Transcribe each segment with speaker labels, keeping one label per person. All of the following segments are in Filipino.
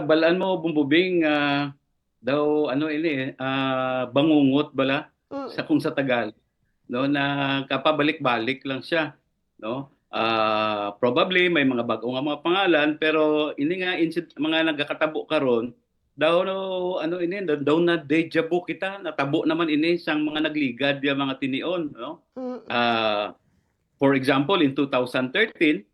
Speaker 1: balaan mo bumbubing ah, daw ano ini ah, bangungot bala
Speaker 2: Mm.
Speaker 1: sa kung sa Tagal no na kapabalik-balik lang siya no Ah, probably may mga bago nga mga pangalan pero ini nga insid- mga nagakatabo karon daw no ano ini daw, daw na deja vu kita natabo naman ini sang mga nagligad ya mga tinion no
Speaker 2: Mm.
Speaker 1: Ah, for example, in 2013,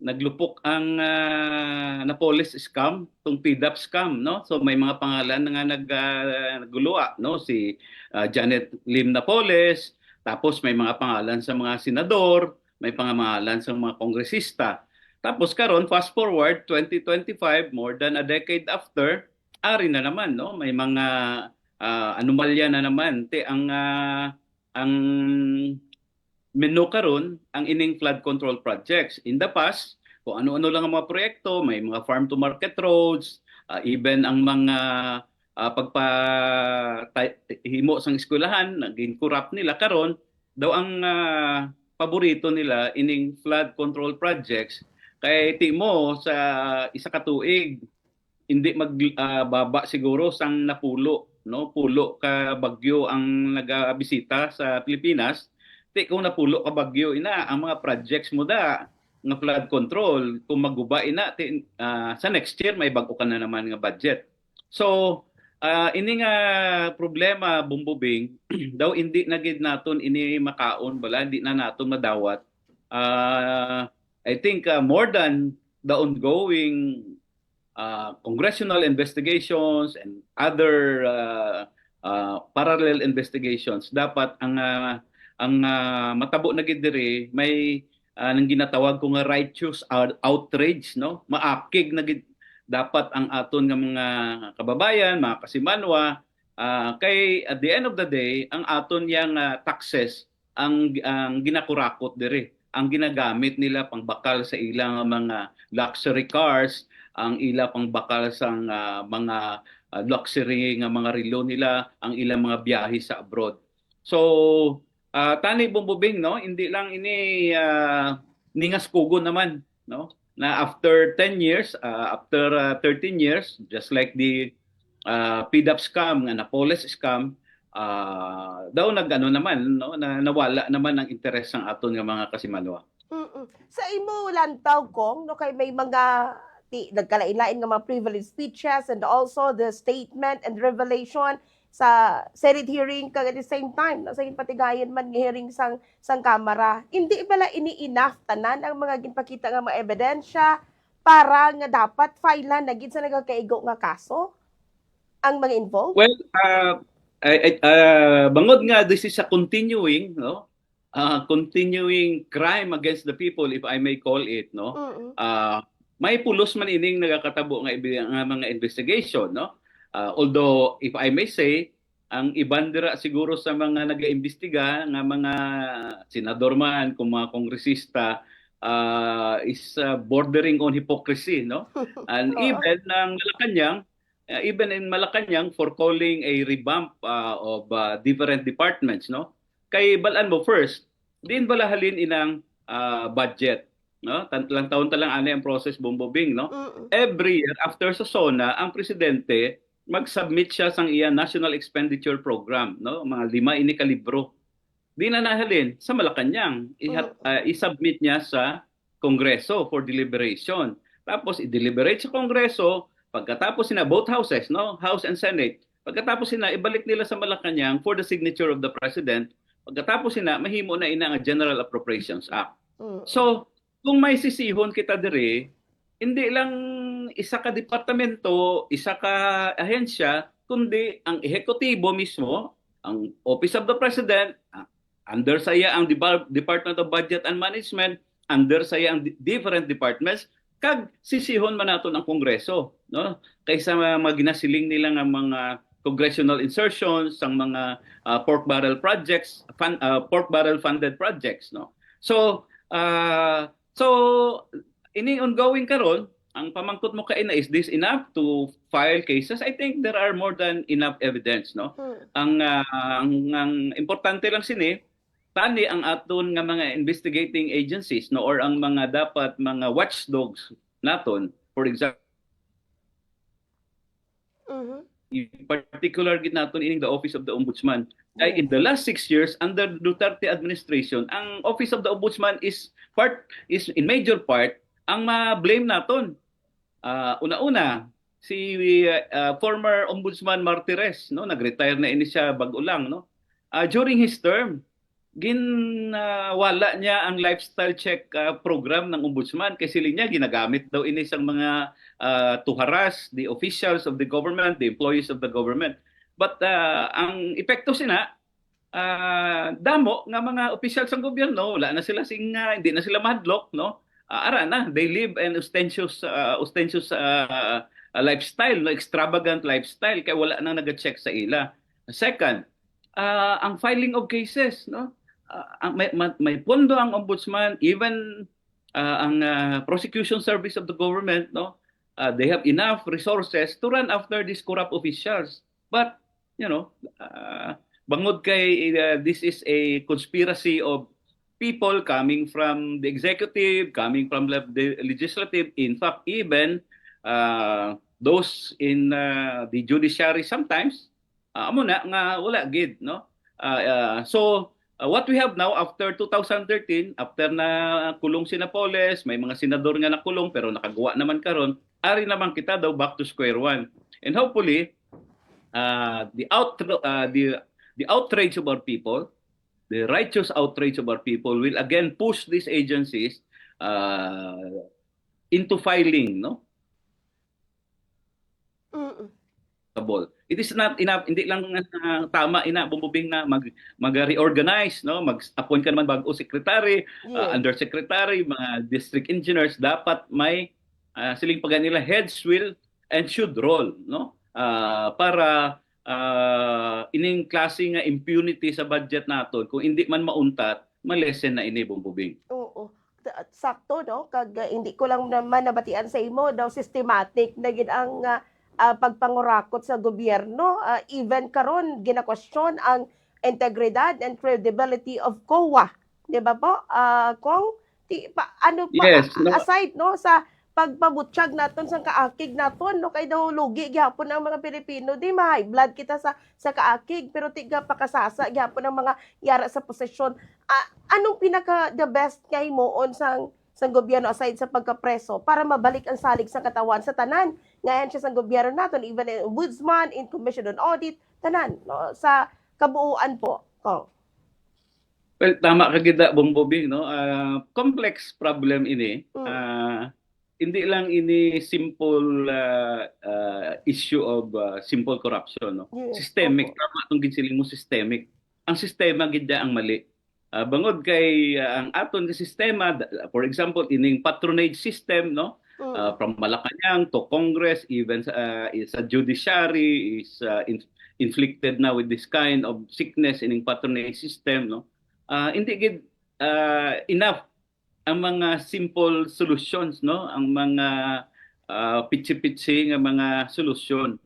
Speaker 1: naglupok ang ah, Napoles scam, tong PDAP scam, no? So may mga pangalan na nga nag ah, naguluwa, no? Si ah, Janet Lim Napoles, tapos may mga pangalan sa mga senador, may pangalan sa mga kongresista. Tapos karon fast forward 2025, more than a decade after, ari na naman, no? May mga ah, anomalya na naman. Te ang ah, ang menu karon ang ining flood control projects. In the past, kung ano-ano lang ang mga proyekto, may mga farm to market roads, ah, even ang mga uh, pagpa ta- himo sang eskwelahan, naging corrupt nila karon daw ang ah, paborito nila ining flood control projects. Kay timo sa isa ka tuig hindi magbaba siguro sang napulo no? Pulo ka bagyo ang nagabisita sa Pilipinas ti kung napulo ka bagyo ina ang mga projects mo da nga flood control kung maguba ina ti, ah, sa next year may bago ka na naman nga budget. So ah, ini nga problema bumbubing daw hindi na gid naton ini makaon bala hindi na naton madawat. Ah, I think ah, more than the ongoing uh, congressional investigations and other uh, uh, parallel investigations dapat ang uh, ang uh, matabo na gid diri may uh, nang ginatawag ko nga righteous out- outrage no? Maakig na gid dapat ang aton nga mga kababayan mga kasimanwa uh, kay at the end of the day ang aton yang uh, taxes ang ang ginakurakot diri. Ang ginagamit nila pangbakal sa ilang mga luxury cars ang ila pang bakal sa ah, mga ah, luxury nga mga relo nila, ang ilang mga biyahe sa abroad. So, ah, tani bumbubing no, hindi lang ini ah, ningas kugo naman, no? Na after 10 years, ah, after ah, 13 years, just like the ah, PDAP scam, nga Napoles scam, ah, daw nagano naman no, na nawala naman ang interes ng aton nga mga kasimanwa.
Speaker 2: Mm-mm. Sa imo lantaw kong no kay may mga nagkalain-lain nga mga privilege speeches and also the statement and revelation sa Senate hearing kag at the same time na sa patigayon man nga hearing sang sang kamera hindi bala ini-enough tanan ang mga ginpakita nga mga ebidensya para nga dapat filean na gid sa nagakaigo nga kaso ang mga involved
Speaker 1: Well, uh, I, I- uh, bangod nga this is a continuing, no? Uh, continuing crime against the people, if I may call it, no?
Speaker 2: Mm-mm.
Speaker 1: Uh, may pulos man ining nagakatabo nga, nga mga investigation, no? Uh, although, if I may say, ang iban dira siguro sa mga nag-iimbestiga nga mga senador man, kung mga kongresista, uh, is uh, bordering on hypocrisy, no? And even ng Malacanang, uh, even in Malacanang for calling a revamp uh, of uh, different departments, no? Kay balan mo first, din bala halin inang uh, budget, no? Lang taon ta lang ani ang process bombobing, no? Every year after sa SONA, ang presidente mag-submit siya sang iya National Expenditure Program, no? Mga lima ini ka libro. Di na nahalin sa Malacanang. Ihat, uh, i-submit niya sa Kongreso for deliberation. Tapos i-deliberate sa Kongreso, pagkatapos sina both houses, no, House and Senate, pagkatapos sina ibalik nila sa Malacanang for the signature of the president. Pagkatapos sina mahimo na ina nga General Appropriations Act.
Speaker 2: Mm-mm.
Speaker 1: So, kung may sisihon kita dire, hindi lang isa ka departamento, isa ka ahensya, kundi ang ehekutibo mismo, ang Office of the President, ah, under saya ang Depar- Department of Budget and Management, under saya ang di- different departments, kag sisihon man naton ang Kongreso, no? Kaysa mga mga ginasiling nila nga mga congressional insertions, ang mga ah, pork barrel projects, fun, ah, pork barrel funded projects, no? So, ah, so ini ongoing karon, ang pamangkot mo kaina is this enough to file cases? I think there are more than enough evidence, no?
Speaker 2: Mm.
Speaker 1: ang ah, ang, ang importante lang sini tani ang aton nga mga investigating agencies no or ang mga dapat mga watchdogs naton for example
Speaker 2: Mhm.
Speaker 1: in particular gid naton ining the office of the ombudsman ay in the last six years under Duterte administration ang office of the ombudsman is part is in major part ang ma-blame naton Ah, una-una si ah, former ombudsman Martires no nag-retire na ini siya bag-o lang no Ah, during his term ginawala niya ang lifestyle check ah, program ng ombudsman kasi niya ginagamit daw ini sang mga ah, to harass the officials of the government, the employees of the government. But ah, ang epekto sina ah, damo nga mga officials ng gobyerno wala na sila sing ah, hindi na sila madlock no. Ah, ara na they live an ostentious ah, ostentious ah, ah, lifestyle, no extravagant lifestyle kaya wala nang nag-check sa ila. Second, ah, ang filing of cases no? Ang may, ma- may pondo ang ombudsman even ah, ang ah, prosecution service of the government no? Ah, they have enough resources to run after these corrupt officials. But you know ah, bangod kay ah, this is a conspiracy of people coming from the executive coming from the legislative in fact even ah, those in ah, the judiciary sometimes ah, amo na nga wala gid no Ah, ah, so Uh, what we have now after 2013, after na kulong si Napoles, may mga senador nga nakulong pero nakagawa naman karon, ari naman kita daw back to square one. And hopefully, uh, the out uh, the the outrage of our people, the righteous outrage of our people will again push these agencies uh, into filing, no?
Speaker 2: Mm-mm.
Speaker 1: It is not enough, hindi lang uh, tama ina bumubing na mag mag-reorganize, no? Mag-appoint ka naman bago secretary, uh,
Speaker 2: Yes.
Speaker 1: undersecretary, mga district engineers dapat may uh, siling pag nila heads will and should roll, no? Ah, para ah, ining klase nga impunity sa budget naton kung hindi man mauntat, malesen na ini bumubing.
Speaker 2: Oo. Sakto, no? Kag uh, hindi ko lang naman nabatian sa imo daw systematic na gid ang uh, uh, pagpangurakot sa gobyerno. Uh, even karon gina-question ang integridad and credibility of COA. 'Di ba po? Uh, kung ti, pa, ano pa
Speaker 1: Yes, no.
Speaker 2: aside no sa pagpabutsyag naton sa kaakig naton no kay daw lugi gyapon ang mga Pilipino di ma blood kita sa sa kaakig pero tiga pakasasa gyapon ang mga yara sa posisyon Ah, anong pinaka the best kay mo on sang sang gobyerno aside sa pagkapreso para mabalik ang salig sa katawan sa tanan ngayon siya sa gobyerno naton even in ombudsman in commission on audit tanan no sa kabuuan po oh.
Speaker 1: Well, tama ka gida Bongbobing, no? Ah, complex problem ini.
Speaker 2: Mm.
Speaker 1: Ah, hindi lang ini simple ah, ah, issue of ah, simple corruption, no?
Speaker 2: Yes,
Speaker 1: Systemic,
Speaker 2: opo.
Speaker 1: tama itong ginsiling mo systemic. Ang sistema gidya ang mali. Ah, bangod kay ah, ang aton nga sistema, for example, ining patronage system, no?
Speaker 2: Mm.
Speaker 1: uh, from Malacanang to Congress, even uh, is a judiciary is uh, in- inflicted now with this kind of sickness in patronage system, no? Uh, hindi gid uh, enough ang mga simple solutions, no? Ang mga uh, pitsi-pitsi nga mga solusyon.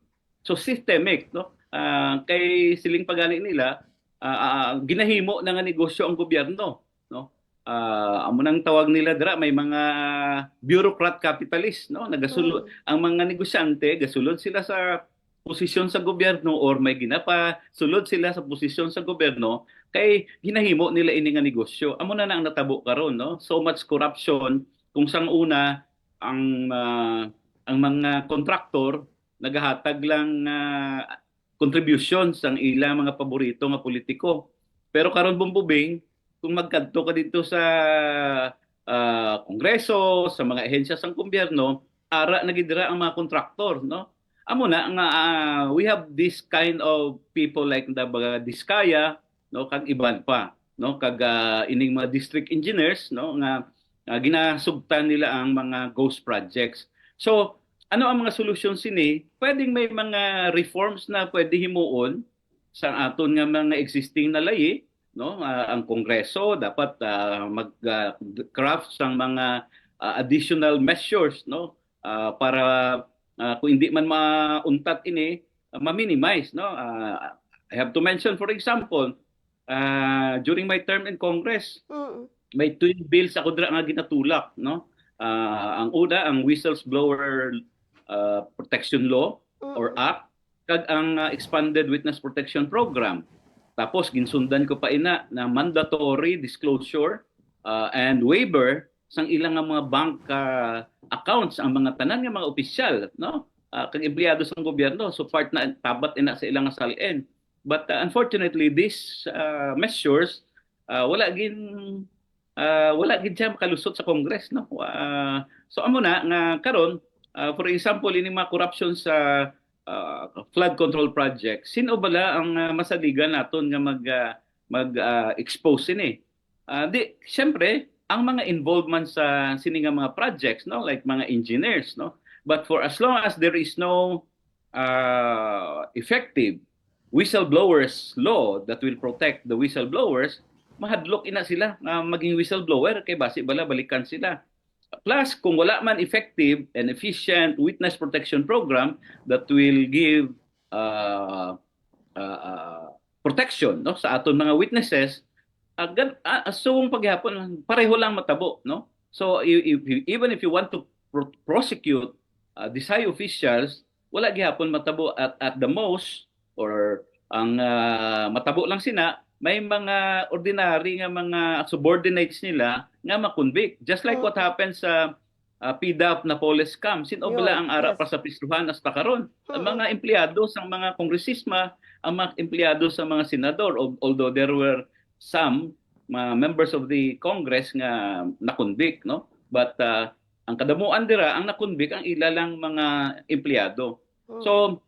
Speaker 1: So systemic, no? Uh, kay siling pagani nila, uh, uh, ginahimo na nga negosyo ang gobyerno, no? Ah, amo nang tawag nila dira may mga bureaucrat capitalist no nagasulod
Speaker 2: Mm.
Speaker 1: ang mga negosyante gasulod sila sa posisyon sa gobyerno or may ginapa sulod sila sa posisyon sa gobyerno kay ginahimo nila ini nga negosyo. Amo na na natabo karon no? So much corruption kung sang una ang ah, ang mga kontraktor nagahatag lang ah, contributions ang ilang mga paborito nga politiko. Pero karon bumbubing kung magkadto ka dito sa ah, kongreso, sa mga ahensya sa gobyerno, ara na gidira ang mga kontraktor, no? Amo na nga ah, we have this kind of people like the mga Diskaya, no, kag iban pa, no, kag ah, ining mga district engineers, no, nga ah, ginasugtan nila ang mga ghost projects. So, ano ang mga solusyon sini? Pwedeng may mga reforms na pwede himuon sa aton nga mga existing na layi, no Ah, ang kongreso dapat ah, mag-craft sang mga ah, additional measures no Ah, para ah, kung hindi man mauntat ini ah, ma-minimize no Ah, I have to mention for example ah, during my term in Congress
Speaker 2: Mm.
Speaker 1: may twin bills ako dira nga ginatulak no Ah, ang una ang whistleblower ah, protection law
Speaker 2: Mm.
Speaker 1: or act kag ang uh, expanded witness protection program. Tapos ginsundan ko pa ina na mandatory disclosure uh, and waiver sang ilang nga mga bank uh, accounts ang mga tanan nga mga opisyal no? Uh, kag empleyado sa gobyerno so part na tabat ina sa ilang salin but uh, unfortunately these uh, measures uh, wala gin uh, wala gid siya makalusot sa Congress no? Uh, so amo na nga karon uh, for example ini mga corruption sa uh, flood control project sino bala ang uh, masaligan naton nga mag uh, mag uh, expose ini? Uh, di syempre ang mga involvement sa sini nga mga projects no like mga engineers no. But for as long as there is no uh, effective whistleblowers law that will protect the whistleblowers mahadlok ina sila nga maging whistleblower kay basi bala balikan sila. Plus kung wala man effective and efficient witness protection program that will give uh, uh, uh, protection no sa aton mga witnesses agad uh, asung paghapon pareho lang matabo no? So if, if- even if you want to pro- prosecute uh, these high officials wala gihapon matabo at at the most or ang uh, matabo lang sina may mga ordinary nga mga subordinates nila nga makonvict. Just like what happened sa uh, PDAP na police scam. Sino
Speaker 2: Yun,
Speaker 1: bala ang ara
Speaker 2: yes.
Speaker 1: pa sa pistruhan hasta karon ang
Speaker 2: Mm.
Speaker 1: mga empleyado sa mga kongresisma ang mga empleyado sa mga senador al- although there were some mga members of the Congress nga nakonvict no? But uh, ang kadamuan dira ang nakonvict ang ilalang mga empleyado.
Speaker 2: Mm.
Speaker 1: so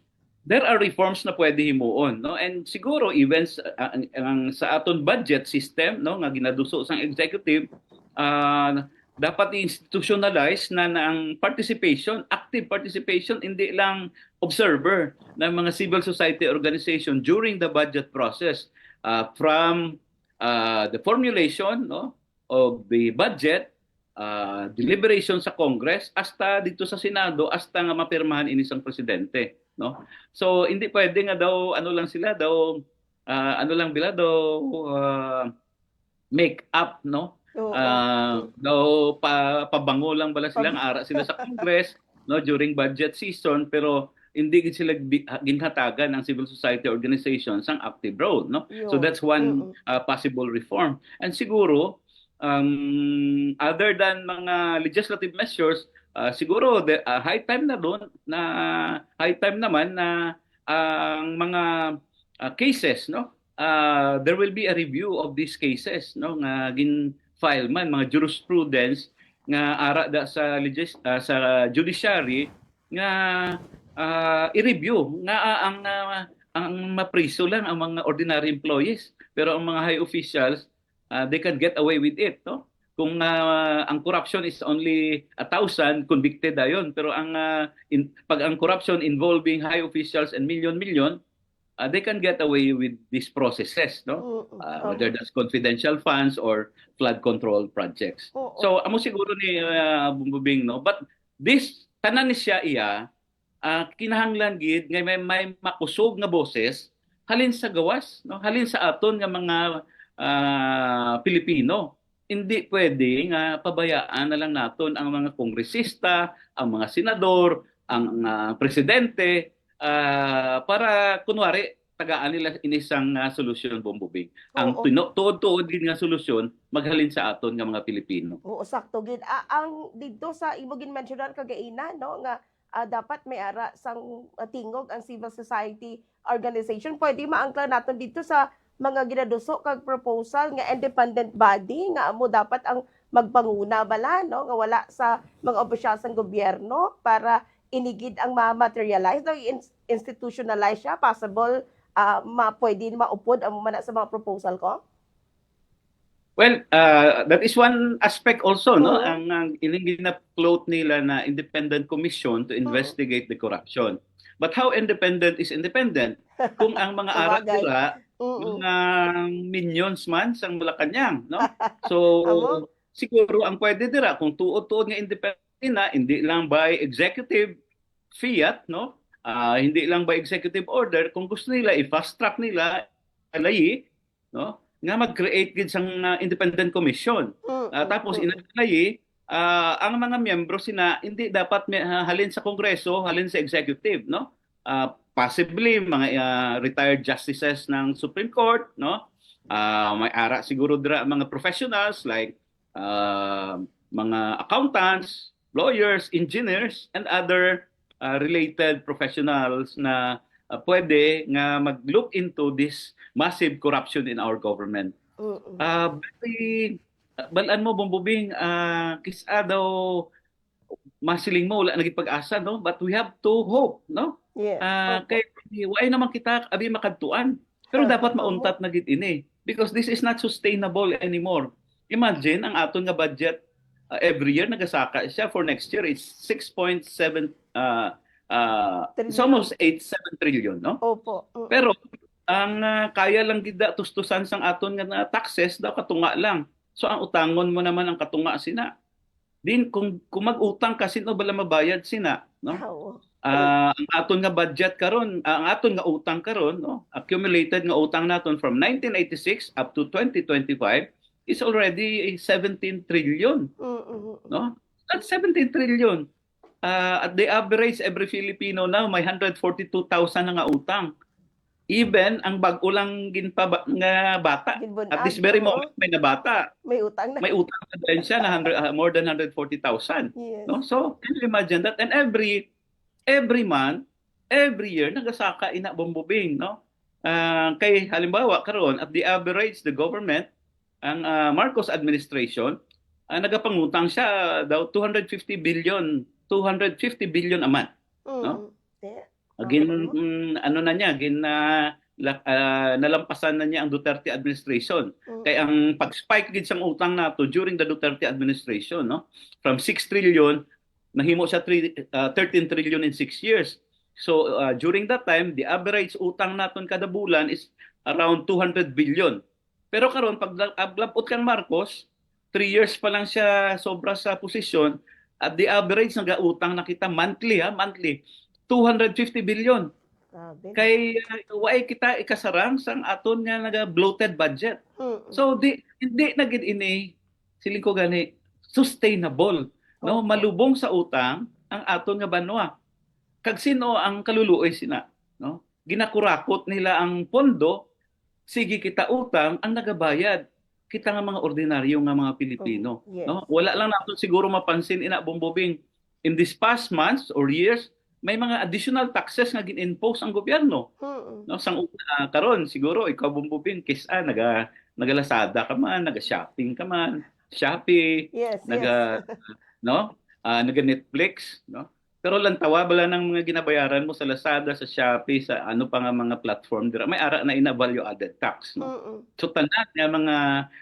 Speaker 1: there are reforms na pwede himuon no? And siguro even sa, ang, ang- sa aton budget system no? Nga ginaduso sang executive ah, dapat institutionalize na, na ang participation active participation hindi lang observer ng mga civil society organization during the budget process. Uh, from uh, the formulation no of the budget uh, deliberation sa Congress hasta dito sa Senado hasta nga mapirmahan ini sang presidente no so hindi pwede nga daw ano lang sila daw ah, ano lang bila daw ah, make up no
Speaker 2: Oo.
Speaker 1: Ah, daw pa, pabango lang bala silang ara sila sa Congress no during budget season pero hindi sila bi- ginhatagan ng civil society organizations ang active role no? So
Speaker 2: Yun.
Speaker 1: that's one uh, possible reform. And siguro um, other than mga legislative measures uh, siguro the, uh, high time na doon na high time naman na ang mga uh, cases no? Uh, there will be a review of these cases no? Nga gin file man mga jurisprudence nga ara da sa legis- uh, sa judiciary nga uh, i-review nga uh, ang uh, ang mapriso lang ang mga ordinary employees. Pero ang mga high officials uh, they can get away with it no? Kung uh, ang corruption is only a thousand convicted ayon pero ang uh, in, pag ang corruption involving high officials and million million uh, they can get away with these processes no? Uh, whether that's confidential funds or flood control projects. So amo siguro ni uh, Bumbubing no? But this tanan ni siya iya uh, kinahanglan gid nga may, may makusog nga boses halin sa gawas no halin sa aton nga mga ah, Pilipino hindi pwede nga pabayaan na lang naton ang mga kongresista, ang mga senador, ang ah, presidente ah, para kunwari tagaan nila inisang uh, solusyon bombubing. Ang
Speaker 2: Oo.
Speaker 1: tuno- tuod-tuod din nga solusyon maghalin sa aton nga mga Pilipino.
Speaker 2: Oo, sakto gid. Ang dito sa imo gin mentionan kagaina no nga ah, dapat may ara sang ah, tingog ang civil society organization. Pwede maangkla naton dito sa mga ginaduso kag proposal nga independent body nga amo dapat ang magpanguna bala no nga wala sa mga opisyal sang gobyerno para inigid ang ma-materialize no institutionalize siya possible ah ma pwede maupod ang mana sa mga proposal ko.
Speaker 1: Well, uh, that is one aspect also, no?
Speaker 2: Oo.
Speaker 1: Ang, ang ining gina-float nila na independent commission to investigate the corruption. But how independent is independent? Kung ang mga nila,
Speaker 2: Mm-mm.
Speaker 1: mga minions man sang Malacanang, no? So, siguro ang pwede dira kung tuod-tuod nga independent na, hindi lang by executive fiat, no? Ah, hindi lang by executive order, kung gusto nila i-fast track nila, alayi, no? Nga mag-create gid sang ah, independent commission.
Speaker 2: Mm,
Speaker 1: Ah,
Speaker 2: mm,
Speaker 1: tapos
Speaker 2: mm.
Speaker 1: inalayi, ah, ang mga miyembro sina hindi dapat may- ah, halin sa kongreso, halin sa executive, no? ah, possibly mga ah, retired justices ng Supreme Court, no? Ah, may ara siguro dira mga professionals like ah, mga accountants, lawyers, engineers, and other ah, related professionals na ah, pwede nga mag-look into this massive corruption in our government. Bali, balaan mo bumbubing. Ah kisa daw masiling mo wala naging pag-asa no? But we have to hope no?
Speaker 2: Yes.
Speaker 1: Ah,
Speaker 2: Opo.
Speaker 1: kay why naman kita abi makadtuan? Pero
Speaker 2: Ah,
Speaker 1: dapat mauntat na gid ini. Because this is not sustainable anymore. Imagine ang aton nga budget ah, every year nagasaka siya for next year it's 6.7 uh, uh, it's
Speaker 2: Trillion.
Speaker 1: almost 8 7 trillion no
Speaker 2: Opo. Mm.
Speaker 1: pero ang ah, kaya lang gida tustusan sang aton nga na taxes daw katunga lang. So ang utangon mo naman ang katunga sina. Din kung, kung mag-utang ka sino bala mabayad sina, no?
Speaker 2: Oo.
Speaker 1: Ah, ang aton nga budget karon, ah, ang aton nga utang karon, no? Accumulated nga utang naton from 1986 up to 2025 is already 17 trillion
Speaker 2: Mm-mm.
Speaker 1: no? That's 17 trillion. Uh, at the average, every Filipino now may 142,000 na nga utang. Even ang bag-o lang ginpa nga bata.
Speaker 2: Ginbunag,
Speaker 1: At this very moment, may nabata.
Speaker 2: May utang na.
Speaker 1: May utang na din siya na 100, uh, more than 140,000.
Speaker 2: Yes.
Speaker 1: No? So, can you imagine that? And every every month, every year, nagasaka ina bumbubing. No? Ah, kay halimbawa, karon at the average, the government, ang ah, Marcos administration, ah, nagapangutang siya daw 250 billion, 250 billion a month.
Speaker 2: Mm. Yeah.
Speaker 1: Gin, mm, ano na niya, gin, ah, la- ah, nalampasan na niya ang Duterte administration.
Speaker 2: Mm.
Speaker 1: Kaya ang pag-spike gid siyang utang nato during the Duterte administration, no? From 6 trillion nahimo siya 3, uh, 13 trillion in 6 years. So uh, during that time, the average utang naton kada bulan is around 200 billion. Pero karon pag aglapot kang Marcos, 3 years pa lang siya sobra sa posisyon at the average nagautang na kita monthly ha, monthly 250 billion.
Speaker 2: Grabe.
Speaker 1: Kay uh, why kita ikasarang sang aton nga naga bloated budget. So di hindi na gid ini siling ko gani sustainable no malubong sa utang ang aton nga banwa. Kag sino ang kaluluoy sina no? Ginakurakot nila ang pondo sige kita utang ang nagabayad kita nga mga ordinaryo nga mga Pilipino
Speaker 2: Yes.
Speaker 1: no wala lang nato siguro mapansin ina bumbubing in these past months or years may mga additional taxes nga gin-impose ang gobyerno
Speaker 2: Mm.
Speaker 1: no sang una karon siguro ikaw bumbubin kisa naga nagalasada ka man naga shopping ka man Shopee
Speaker 2: Yes.
Speaker 1: naga no Ah, naga Netflix no pero lang tawa bala ng mga ginabayaran mo sa Lazada sa Shopee sa ano pa nga mga platform dira may ara na ina value added tax no?
Speaker 2: Mm-mm.
Speaker 1: so tanan nga mga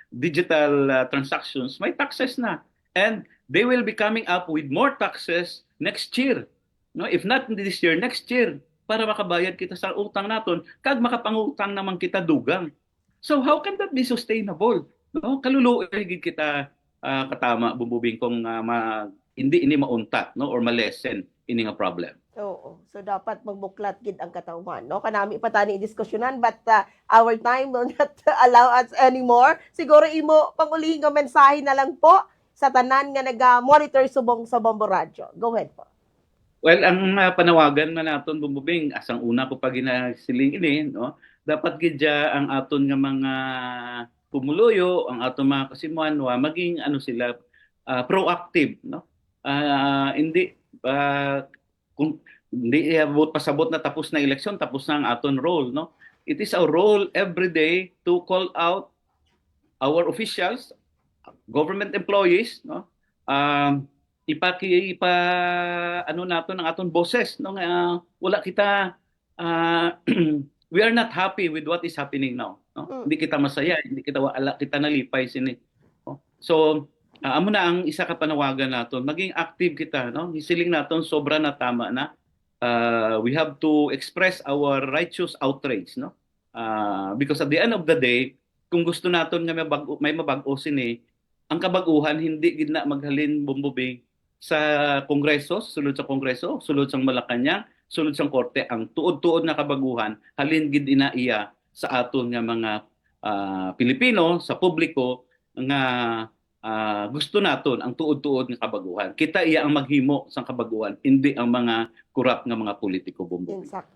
Speaker 1: digital ah, transactions may taxes na. And they will be coming up with more taxes next year no? If not this year next year para makabayad kita sa utang naton kag makapangutang naman kita dugang. So how can that be sustainable no? Kaluluoy gid kita ah, katama bububing kung ah, ma- hindi ini mauntat no? Or malesen ini nga problem
Speaker 2: Oo. So dapat magbuklat gid ang katawan, no? Kanami pa tani diskusyonan but uh, our time will not allow us anymore. Siguro imo pangulihing nga mensahe na lang po sa tanan nga naga-monitor subong sa Bombo Radio. Go ahead po.
Speaker 1: Well, ang uh, panawagan na naton bumubing asang una ko pa ginasiling ini, no. Dapat gidya ang aton nga mga pumuluyo, ang aton mga kasimuan wa maging ano sila ah, proactive, no. Ah, hindi ah, kung hindi abot pasabot na tapos na eleksyon, tapos na ang aton role, no. It is our role every day to call out our officials, government employees, no. Um, ipaki ipa ano nato ng aton boses no nga wala kita ah, we are not happy with what is happening now no
Speaker 2: Mm.
Speaker 1: hindi kita masaya hindi kita wala kita nalipay sini no? so ah, amo na ang isa ka panawagan naton maging active kita no? Hisiling naton sobra na tama na. Ah, we have to express our righteous outrage no? Ah, because at the end of the day kung gusto naton nga may bag may mabag-o sini ang kabaguhan hindi gid na maghalin bumbubing sa kongreso, sulod sa kongreso, sulod sa Malacanang, sulod sa korte. Ang tuod-tuod na kabaguhan halin gid ina iya sa aton nga mga ah, Pilipino sa publiko nga ah, gusto naton ang tuod-tuod nga kabaguhan. Kita iya ang maghimo sa kabaguhan, hindi ang mga corrupt nga mga politiko bumbong.
Speaker 2: Insakto.